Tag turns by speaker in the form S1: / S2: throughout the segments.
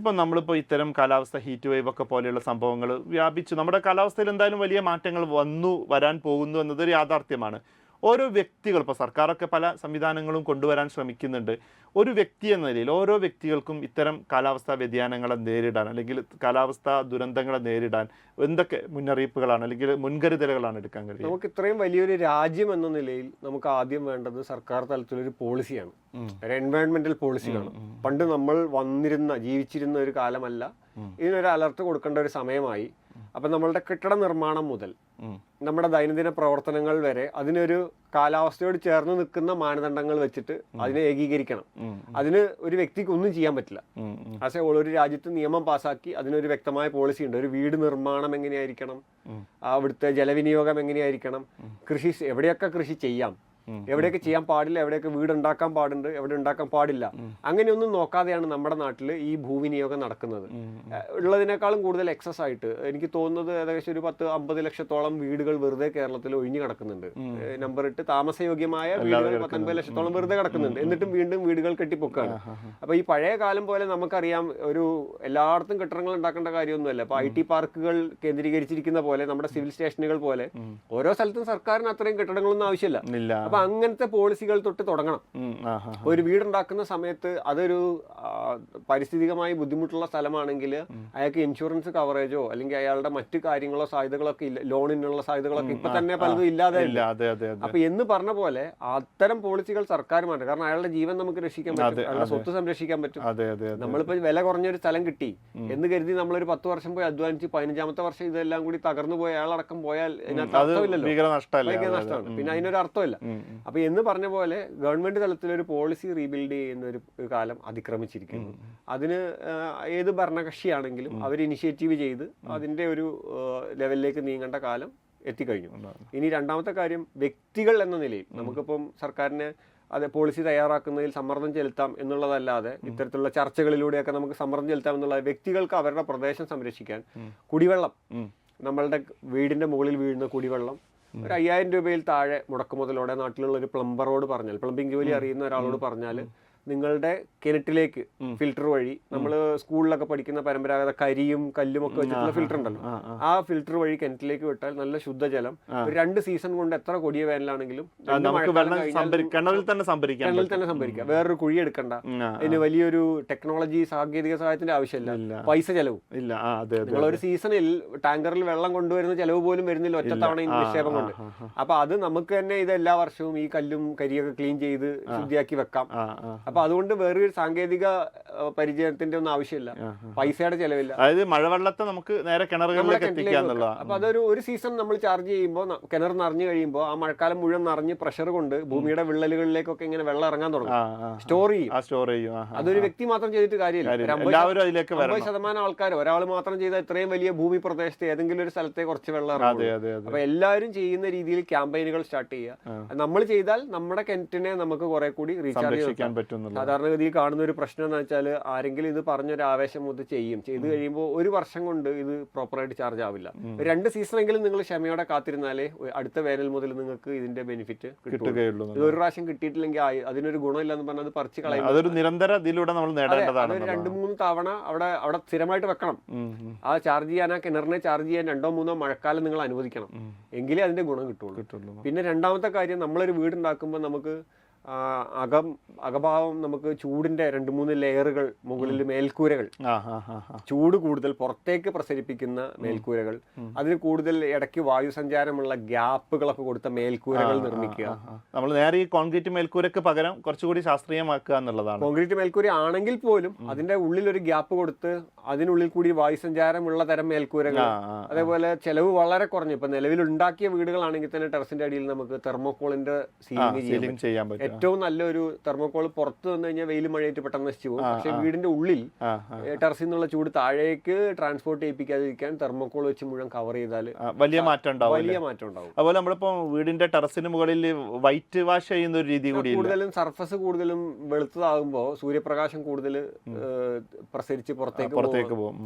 S1: ഇപ്പം നമ്മളിപ്പോൾ ഇത്തരം കാലാവസ്ഥ ഹീറ്റ് വേവ് ഒക്കെ പോലെയുള്ള സംഭവങ്ങൾ വ്യാപിച്ചു. നമ്മുടെ കാലാവസ്ഥയിൽ എന്തായാലും വലിയ മാറ്റങ്ങൾ വന്നു വരാൻ പോകുന്നു എന്നതൊരു യാഥാർത്ഥ്യമാണ്. ഓരോ വ്യക്തികൾ ഇപ്പോൾ സർക്കാരൊക്കെ പല സംവിധാനങ്ങളും കൊണ്ടുവരാൻ ശ്രമിക്കുന്നുണ്ട്. ഒരു വ്യക്തി എന്ന നിലയിൽ ഓരോ വ്യക്തികൾക്കും ഇത്തരം കാലാവസ്ഥാ വ്യതിയാനങ്ങളെ നേരിടാൻ അല്ലെങ്കിൽ കാലാവസ്ഥാ ദുരന്തങ്ങളെ നേരിടാൻ എന്തൊക്കെ മുന്നറിയിപ്പുകളാണ് അല്ലെങ്കിൽ മുൻകരുതലുകളാണ് എടുക്കാൻ കഴിയുക?
S2: നമുക്ക് ഇത്രയും വലിയൊരു രാജ്യം എന്ന നിലയിൽ നമുക്ക് ആദ്യം വേണ്ടത് സർക്കാർ തലത്തിലൊരു പോളിസിയാണ്. ഒരു എൻവയോൺമെന്റൽ പോളിസിയാണ് പണ്ട് നമ്മൾ വന്നിരുന്ന ജീവിച്ചിരുന്ന ഒരു കാലമല്ല. ഇതിനൊരു അലർട്ട് കൊടുക്കേണ്ട ഒരു സമയമായി. അപ്പൊ നമ്മളുടെ കെട്ടിട നിർമ്മാണം മുതൽ നമ്മുടെ ദൈനംദിന പ്രവർത്തനങ്ങൾ വരെ അതിനൊരു കാലാവസ്ഥയോട് ചേർന്ന് നിൽക്കുന്ന മാനദണ്ഡങ്ങൾ വെച്ചിട്ട് അതിനെ ഏകീകരിക്കണം. അതിന് ഒരു വ്യക്തിക്ക് ഒന്നും ചെയ്യാൻ പറ്റില്ല. പക്ഷേ ഒരു രാജ്യത്ത് നിയമം പാസാക്കി അതിനൊരു വ്യക്തമായ പോളിസി ഉണ്ട്. ഒരു വീട് നിർമ്മാണം എങ്ങനെയായിരിക്കണം? അവിടുത്തെ ജലവിനിയോഗം എങ്ങനെയായിരിക്കണം? കൃഷി എവിടെയൊക്കെ കൃഷി ചെയ്യാം? എവിടെയൊക്കെ ചെയ്യാൻ പാടില്ല എവിടെയൊക്കെ വീട് ഉണ്ടാക്കാൻ പാടുണ്ട് എവിടെ ഉണ്ടാക്കാൻ പാടില്ല. അങ്ങനെയൊന്നും നോക്കാതെയാണ് നമ്മുടെ നാട്ടിൽ ഈ ഭൂവിനിയോഗം നടക്കുന്നത്. ഉള്ളതിനേക്കാളും കൂടുതൽ എക്സസ് ആയിട്ട് എനിക്ക് തോന്നുന്നത് ഏകദേശം ഒരു പത്ത് അമ്പത് ലക്ഷത്തോളം വീടുകൾ വെറുതെ കേരളത്തിൽ ഒഴിഞ്ഞു കിടക്കുന്നുണ്ട്. നമ്പർ ഇട്ട് താമസയോഗ്യമായ വീടുകൾ പത്തൊൻപത് ലക്ഷത്തോളം വെറുതെ കിടക്കുന്നുണ്ട്. എന്നിട്ടും വീണ്ടും വീടുകൾ കെട്ടിപ്പൊക്കാണ്. അപ്പൊ ഈ പഴയ കാലം പോലെ നമുക്കറിയാം ഒരു എല്ലായിടത്തും കെട്ടിടങ്ങൾ ഉണ്ടാക്കേണ്ട കാര്യമൊന്നുമല്ല. ഇപ്പൊ ഐ ടി പാർക്കുകൾ കേന്ദ്രീകരിച്ചിരിക്കുന്ന പോലെ നമ്മുടെ സിവിൽ സ്റ്റേഷനുകൾ പോലെ ഓരോ സ്ഥലത്തും സർക്കാരിന് അത്രയും കെട്ടിടങ്ങളൊന്നും ആവശ്യമില്ല. അപ്പൊ അങ്ങനത്തെ പോളിസികൾ തൊട്ട് തുടങ്ങണം. ഒരു വീടുണ്ടാക്കുന്ന സമയത്ത് അതൊരു പരിസ്ഥിതികമായി ബുദ്ധിമുട്ടുള്ള സ്ഥലമാണെങ്കിൽ അയാൾക്ക് ഇൻഷുറൻസ് കവറേജോ അല്ലെങ്കിൽ അയാളുടെ മറ്റു കാര്യങ്ങളോ സാധ്യതകളൊക്കെ ഇല്ല ലോണിനുള്ള സാധ്യതകളൊക്കെ ഇപ്പൊ തന്നെ പലതും ഇല്ലാതെ അപ്പൊ എന്ന് പറഞ്ഞ പോലെ അത്തരം പോളിസികൾ സർക്കാർ മാറ്റും കാരണം അയാളുടെ ജീവൻ നമുക്ക് രക്ഷിക്കാൻ പറ്റും അയാളുടെ സ്വത്ത് സംരക്ഷിക്കാൻ പറ്റും. നമ്മളിപ്പോ വില കുറഞ്ഞൊരു സ്ഥലം കിട്ടി എന്ന് കരുതി നമ്മളൊരു പത്ത് വർഷം പോയി അധ്വാനിച്ച് പതിനഞ്ചാമത്തെ വർഷം ഇതെല്ലാം കൂടി തകർന്നു പോയ അയാളടക്കം പോയാൽ ഇതിനകത്ത് അർത്ഥമില്ലല്ലോ.
S1: ഭീകര.
S2: നഷ്ടമാണ്. പിന്നെ അതിനൊരു അർത്ഥമില്ല. അപ്പൊ എന്ന് പറഞ്ഞ പോലെ ഗവൺമെന്റ് തലത്തിൽ ഒരു പോളിസി റീബിൽഡ് ചെയ്യുന്ന ഒരു കാലം അതിക്രമിച്ചിരിക്കുന്നു. അതിന് ഏത് ഭരണകക്ഷിയാണെങ്കിലും അവർ ഇനിഷ്യേറ്റീവ് ചെയ്ത് അതിന്റെ ഒരു ലെവലിലേക്ക് നീങ്ങേണ്ട കാലം എത്തിക്കഴിഞ്ഞു. ഇനി രണ്ടാമത്തെ കാര്യം വ്യക്തികൾ എന്ന നിലയിൽ നമുക്കിപ്പം സർക്കാരിനെ അതെ പോളിസി തയ്യാറാക്കുന്നതിൽ സമ്മർദ്ദം ചെലുത്താം എന്നുള്ളതല്ലാതെ ഇത്തരത്തിലുള്ള ചർച്ചകളിലൂടെയൊക്കെ നമുക്ക് സമ്മർദ്ദം ചെലുത്താം എന്നുള്ള വ്യക്തികൾക്ക് അവരുടെ പ്രദേശം സംരക്ഷിക്കാൻ കുടിവെള്ളം. നമ്മളുടെ വീടിന്റെ മുകളിൽ വീഴുന്ന കുടിവെള്ളം ഒരു അയ്യായിരം രൂപയിൽ താഴെ മുടക്കുമുതലോടെ നാട്ടിലുള്ള ഒരു പ്ലംബറോട് പറഞ്ഞാൽ പ്ലംബിംഗ് ജോലി അറിയുന്ന ഒരാളോട് പറഞ്ഞാൽ നിങ്ങളുടെ കിണറ്റിലേക്ക് ഫിൽട്ടർ വഴി നമ്മൾ സ്കൂളിലൊക്കെ പഠിക്കുന്ന പരമ്പരാഗത കരിയും കല്ലും ഒക്കെ വെച്ചിട്ടുള്ള ഫിൽട്ടർ ഉണ്ടല്ലോ.
S1: ആ,
S2: ഫിൽറ്റർ വഴി കിണറ്റിലേക്ക് വിട്ടാൽ നല്ല ശുദ്ധജലം. ഒരു രണ്ട് സീസൺ കൊണ്ട് എത്ര കൊടിയ വേനലാണെങ്കിലും
S1: കിണറിൽ തന്നെ സംഭരിക്കാം
S2: കിണറിൽ. തന്നെ സംഭരിക്കാം. വേറൊരു കുഴി എടുക്കണ്ട.
S1: ഇതിന്
S2: അതിന് വലിയൊരു ടെക്നോളജി സാങ്കേതിക സഹായത്തിന്റെ ആവശ്യമില്ല. പൈസ ചെലവും.
S1: ഇല്ല.
S2: നിങ്ങൾ ഒരു സീസണിൽ ടാങ്കറിൽ വെള്ളം കൊണ്ടുവരുന്ന ചെലവ് പോലും വരുന്നില്ല
S1: ഒറ്റത്തവണ
S2: നിക്ഷേപം കൊണ്ട്. അപ്പൊ അത് നമുക്ക് തന്നെ ഇത് എല്ലാ വർഷവും ഈ കല്ലും കരിയൊക്കെ ക്ലീൻ ചെയ്ത് ശുദ്ധിയാക്കി വെക്കാം.
S1: ആ
S2: അപ്പൊ അതുകൊണ്ട് വേറൊരു സാങ്കേതിക പരിചയത്തിന്റെ ഒന്നും ആവശ്യമില്ല. പൈസയുടെ ചെലവില്ല.
S1: അതായത് മഴവെള്ളത്തെ നമുക്ക് നേരെ കിണറുകളിലേക്ക് എത്തിക്കുക
S2: അപ്പൊ അതൊരു ഒരു സീസൺ നമ്മൾ ചാർജ് ചെയ്യുമ്പോൾ കിണർ നിറഞ്ഞു കഴിയുമ്പോൾ ആ മഴക്കാലം മുഴുവൻ നിറഞ്ഞ് പ്രഷർ കൊണ്ട് ഭൂമിയുടെ വിള്ളലുകളിലേക്കൊക്കെ ഇങ്ങനെ വെള്ളം ഇറങ്ങാൻ തുടങ്ങും. സ്റ്റോർ ചെയ്യും.
S1: സ്റ്റോർ ചെയ്യും.
S2: അതൊരു വ്യക്തി മാത്രം ചെയ്തിട്ട് കാര്യമില്ല.
S1: എല്ലാവരും അതിലേക്ക്
S2: അമ്പത് ശതമാനം ആൾക്കാർ ഒരാൾ മാത്രം ചെയ്ത ഇത്രയും വലിയ ഭൂമി പ്രദേശത്ത് ഏതെങ്കിലും ഒരു സ്ഥലത്തെ കുറച്ച് വെള്ളം ഇറങ്ങും അപ്പൊ എല്ലാവരും ചെയ്യുന്ന രീതിയിൽ ക്യാമ്പയിനുകൾ സ്റ്റാർട്ട് ചെയ്യുക. നമ്മൾ ചെയ്താൽ നമ്മുടെ കിണറ്റിനെ നമുക്ക് കുറെ കൂടി റീചാർജ്
S1: ചെയ്യാൻ പറ്റും
S2: സാധാരണഗതിയിൽ കാണുന്ന ഒരു പ്രശ്നം എന്ന് വെച്ചാൽ ആരെങ്കിലും ഇത് പറഞ്ഞൊരു ആവേശം മുതൽ ചെയ്യും. ചെയ്തു കഴിയുമ്പോൾ ഒരു വർഷം കൊണ്ട് ഇത് പ്രോപ്പറായിട്ട് ചാർജ് ആവില്ല. രണ്ട് സീസണെങ്കിലും നിങ്ങൾ ക്ഷമയോടെ കാത്തിരുന്നാലേ അടുത്ത വേനൽ മുതൽ നിങ്ങൾക്ക് ഇതിന്റെ ബെനിഫിറ്റ് കിട്ടും
S1: കിട്ടുകയുള്ളൂ
S2: ഇത് ഒരു പ്രാവശ്യം കിട്ടിയിട്ടില്ലെങ്കിൽ ആയി- അതിനൊരു ഗുണമില്ല എന്ന് പറഞ്ഞാൽ അത് പറിച്ച് കളയും
S1: അതൊരു നിരന്തര ഇതിലൂടെ നമ്മൾ നേടേണ്ടതാണ്
S2: രണ്ട് മൂന്ന് തവണ അവിടെ അവിടെ സ്ഥിരമായിട്ട് വെക്കണം. ആ ചാർജ് ചെയ്യാൻ ആ കിണറിനെ ചാർജ് ചെയ്യാൻ രണ്ടോ മൂന്നോ മഴക്കാലം നിങ്ങൾ അനുവദിക്കണം. എങ്കിലേ അതിന്റെ ഗുണം കിട്ടുള്ളൂ. പിന്നെ രണ്ടാമത്തെ കാര്യം നമ്മളൊരു വീടുണ്ടാക്കുമ്പോൾ നമുക്ക് അകം അകഭാവം നമുക്ക് ചൂടിന്റെ രണ്ട് മൂന്ന് ലെയറുകൾ മുകളിൽ മേൽക്കൂരകൾ. ചൂട് കൂടുതൽ പുറത്തേക്ക് പ്രസരിപ്പിക്കുന്ന മേൽക്കൂരകൾ. അതിന് കൂടുതൽ ഇടയ്ക്ക് വായു സഞ്ചാരമുള്ള ഗ്യാപ്പുകളൊക്കെ കൊടുത്ത മേൽക്കൂരകൾ നിർമ്മിക്കുക.
S1: നമ്മൾ നേരെ ഈ കോൺക്രീറ്റ് മേൽക്കൂരക്ക് പകരം കുറച്ചുകൂടി ശാസ്ത്രീയമാക്കുക എന്നുള്ളതാണ്.
S2: കോൺക്രീറ്റ് മേൽക്കൂര ആണെങ്കിൽ പോലും അതിന്റെ ഉള്ളിൽ ഒരു ഗ്യാപ്പ് കൊടുത്ത് അതിനുള്ളിൽ കൂടി വായു സഞ്ചാരമുള്ള തരം മേൽക്കൂരകൾ. അതേപോലെ ചെലവ് വളരെ കുറഞ്ഞു. ഇപ്പൊ നിലവിൽ ഉണ്ടാക്കിയ വീടുകളാണെങ്കിൽ തന്നെ ടെറസിന്റെ അടിയിൽ നമുക്ക് തെർമോക്കോളിന്റെ സീലിംഗ്
S1: സീലിംഗ് ചെയ്യാൻ പറ്റും.
S2: ഏറ്റവും നല്ലൊരു തെർമോക്കോൾ പുറത്ത് വന്നു കഴിഞ്ഞാൽ വെയിൽ മഴയായിട്ട് പെട്ടെന്ന് നശിച്ചു പോകും. പക്ഷെ വീടിന്റെ ഉള്ളിൽ ടെറസിൽ നിന്നുള്ള ചൂട് താഴേക്ക് ട്രാൻസ്പോർട്ട് ചെയ്യിപ്പിക്കാതിരിക്കാൻ തെർമോക്കോൾ വെച്ച് മുഴുവൻ കവർ ചെയ്താൽ
S1: വലിയ മാറ്റം ഉണ്ടാവും
S2: വലിയ മാറ്റം ഉണ്ടാവും.
S1: അതുപോലെ നമ്മളിപ്പോ വീടിന്റെ ടെറസിന് മുകളിൽ വൈറ്റ് വാഷ് ചെയ്യുന്ന ഒരു രീതി കൂടി
S2: കൂടുതലും സർഫസ് കൂടുതലും വെളുത്തതാകുമ്പോൾ സൂര്യപ്രകാശം കൂടുതൽ പ്രസരിച്ച് പുറത്തേക്ക്
S1: പുറത്തേക്ക്
S2: പോകും.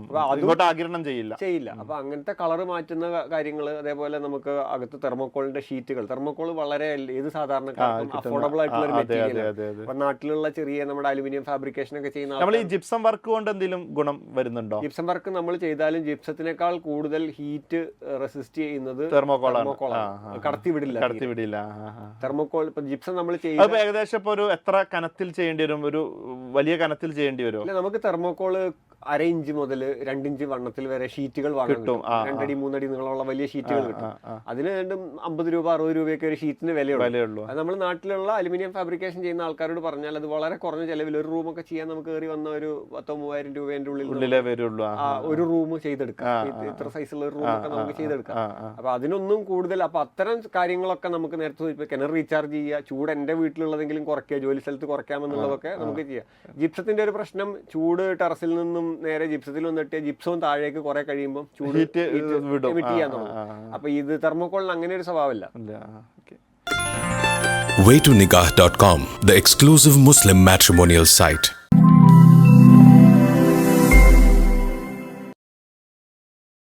S1: ആകിരണം ചെയ്യില്ല.
S2: ചെയ്യില്ല. അപ്പൊ അങ്ങനത്തെ കളർ മാറ്റുന്ന കാര്യങ്ങൾ അതേപോലെ നമുക്ക് അകത്ത് തെർമോക്കോളിന്റെ ഷീറ്റുകൾ തെർമോക്കോൾ വളരെ ഏത് സാധാരണക്കാർക്കും അഫോർഡബിൾ ആയിട്ട് ആയിട്ടുള്ള ഒരു മെറ്റീരിയൽ നാട്ടിലുള്ള ചെറിയ നമ്മുടെ അലുമിനിയം ഫാബ്രിക്കേഷൻ ഒക്കെ ചെയ്യുന്ന
S1: നമ്മൾ ഈ ജിപ്സം വർക്ക് കൊണ്ട് എന്തെങ്കിലും ഗുണം വരുന്നുണ്ടോ?
S2: ജിപ്സം വർക്ക് നമ്മൾ ചെയ്താലും ജിപ്സത്തിനേക്കാൾ കൂടുതൽ ഹീറ്റ് റെസിസ്റ്റ് ചെയ്യുന്നത്
S1: തെർമോകോളാണ്
S2: കടത്തി വിടില്ല
S1: കടത്തി വിടില്ല.
S2: തെർമോകോൾ ഇപ്പൊ ജിപ്സം നമ്മൾ
S1: ചെയ്യുന്നത് ഏകദേശം ഇപ്പൊ ഒരു എത്ര കനത്തിൽ ചെയ്യേണ്ടി വരും? ഒരു വലിയ കനത്തിൽ ചെയ്യേണ്ടി
S2: വരും നമുക്ക് തെർമോകോൾ അര ഇഞ്ച് മുതൽ രണ്ടിഞ്ച് വണ്ണത്തിൽ വരെ ഷീറ്റുകൾ വാങ്ങാൻ
S1: കിട്ടും.
S2: രണ്ടടി മൂന്നടി നീളമുള്ള വലിയ ഷീറ്റുകൾ കിട്ടും. അതിന് രണ്ടും അമ്പത് രൂപ അറുപത് രൂപയൊക്കെ ഒരു ഷീറ്റിന് വിലയുള്ളൂ. അത് നമ്മൾ നാട്ടിലുള്ള അലുമിനിയം ഫാബ്രിക്കേഷൻ ചെയ്യുന്ന ആൾക്കാരോട് പറഞ്ഞാൽ അത് വളരെ കുറഞ്ഞ ചെലവിൽ ഒരു റൂമൊക്കെ ചെയ്യാൻ നമുക്ക് കയറി വന്ന ഒരു പത്തോ മൂവായിരം രൂപേന്റെ ഉള്ളിൽ
S1: വരുള്ളൂ.
S2: ഒരു റൂം ചെയ്തെടുക്കാം. ഇത്ര സൈസുള്ള ഒരു റൂമൊക്കെ നമുക്ക് ചെയ്തെടുക്കാം. അപ്പൊ അതിനൊന്നും കൂടുതൽ അപ്പൊ അത്തരം കാര്യങ്ങളൊക്കെ നമുക്ക് നേരത്തെ ഇപ്പൊ കിണർ റീചാർജ് ചെയ്യുക ചൂട് എന്റെ വീട്ടിലുള്ളതെങ്കിലും കുറയ്ക്കുക ജോലി സ്ഥലത്ത് കുറയ്ക്കാമെന്നുള്ളതൊക്കെ നമുക്ക് ചെയ്യാം. ജിപ്സത്തിന്റെ ഒരു പ്രശ്നം ചൂട് ടെറസിൽ നിന്നും നേരെ ജിപ്സത്തിൽ വന്നിട്ട് ജിപ്സവും താഴേക്ക് കുറെ കഴിയുമ്പോൾ ചൂട് എമിറ്റ് ചെയ്യാൻ തുടങ്ങും. അപ്പൊ ഇത് തെർമോക്കോളിന് അങ്ങനെ ഒരു സ്വഭാവമല്ല
S1: way to
S3: nikah.com the exclusive Muslim matrimonial site.